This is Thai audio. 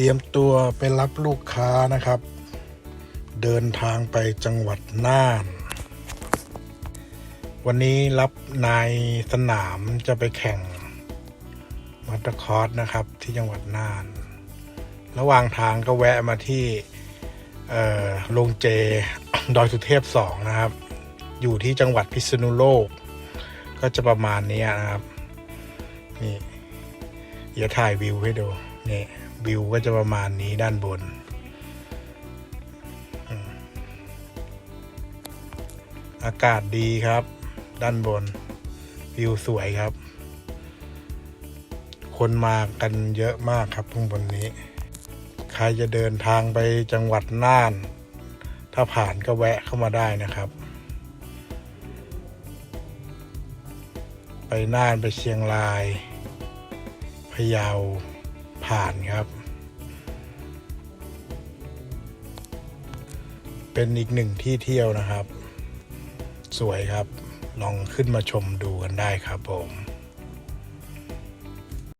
เตรียมตัวไปรับลูกค้านะครับ เดินทางไปจังหวัดน่าน วันนี้รับนายสนามจะไปแข่งมอเตอร์คอร์สนะครับที่จังหวัดน่าน ระหว่างทางก็แวะมาที่โรงเจดอยสุเทพสองนะครับ อยู่ที่จังหวัดพิษณุโลก ก็จะประมาณนี้นะครับ นี่ เดี๋ยวถ่ายวิวให้ดู นี่วิวก็จะประมาณนี้ด้านบน อากาศดีครับ ด้านบน วิวสวยครับ คนมากันเยอะมากครับข้างบนนี้ ใครจะเดินทางไปจังหวัดน่าน ถ้าผ่านก็แวะเข้ามาได้นะครับ ไปน่านไปเชียงรายพะเยา ผ่านครับ เป็นอีกหนึ่งที่เที่ยวนะครับ สวยครับ ลองขึ้นมาชมดูกันได้ครับผม